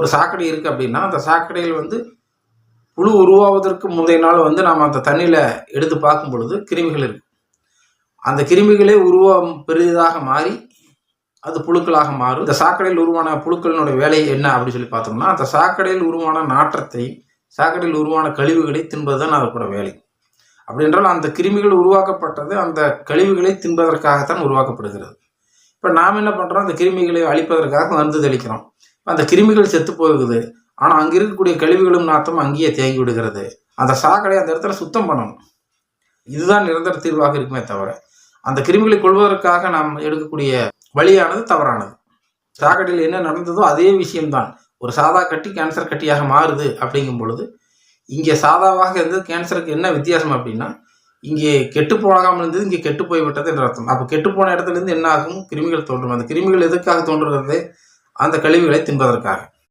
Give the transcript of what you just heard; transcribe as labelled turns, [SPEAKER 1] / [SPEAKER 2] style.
[SPEAKER 1] ஒரு சாக்கடை இருக்குது அப்படின்னா அந்த சாக்கடையில் வந்து புழு உருவாவதற்கு முந்தைய நாள் வந்து நாம் அந்த தண்ணியில் எடுத்து பார்க்கும் பொழுது கிருமிகள் இருக்கு. அந்த கிருமிகளே உருவம் பெரிதாக மாறி அது புழுக்களாக மாறும். இந்த சாக்கடையில் உருவான புழுக்களினுடைய வேலை என்ன அப்படின்னு சொல்லி பார்த்தோம்னா அந்த சாக்கடையில் உருவான நாற்றத்தை சாக்கடையில் உருவான கழிவுகளை தின்பது தான் அதற்கூட வேலை. அப்படி என்றால் அந்த கிருமிகள் உருவாக்கப்பட்டது அந்த கழிவுகளை தின்பதற்காகத்தான் உருவாக்கப்படுகிறது. இப்போ நாம் என்ன பண்ணுறோம் அந்த கிருமிகளை அழிப்பதற்காக மருந்து தெளிக்கிறோம். அந்த கிருமிகள் செத்து போகுது. ஆனால் அங்கே இருக்கக்கூடிய கழிவுகளும் நாத்தம் அங்கேயே தேங்கி விடுகிறது. அந்த சாக்கடை அந்த இடத்துல சுத்தம் பண்ணணும். இதுதான் நிரந்தர தீர்வாக இருக்குமே தவிர அந்த கிருமிகளை கொள்வதற்காக நாம் எடுக்கக்கூடிய வழியானது தவறானது. சாக்கடையில் என்ன நடந்ததோ அதே விஷயம்தான். ஒரு சாதா கட்டி கேன்சர் கட்டியாக மாறுது அப்படிங்கும் பொழுது இங்கே சாதாவாக இருந்தது கேன்சருக்கு என்ன வித்தியாசம் அப்படின்னா இங்கே கெட்டு போகாமல் இருந்தது இங்கே கெட்டு போய்விட்டது என்ற அர்த்தம். அப்போ கெட்டு போன இடத்துல இருந்து என்ன ஆகும்? கிருமிகள் தோன்றும். அந்த கிருமிகள் எதுக்காக தோன்றுகிறது? அந்த கழிவுகளை தின்பதற்காக.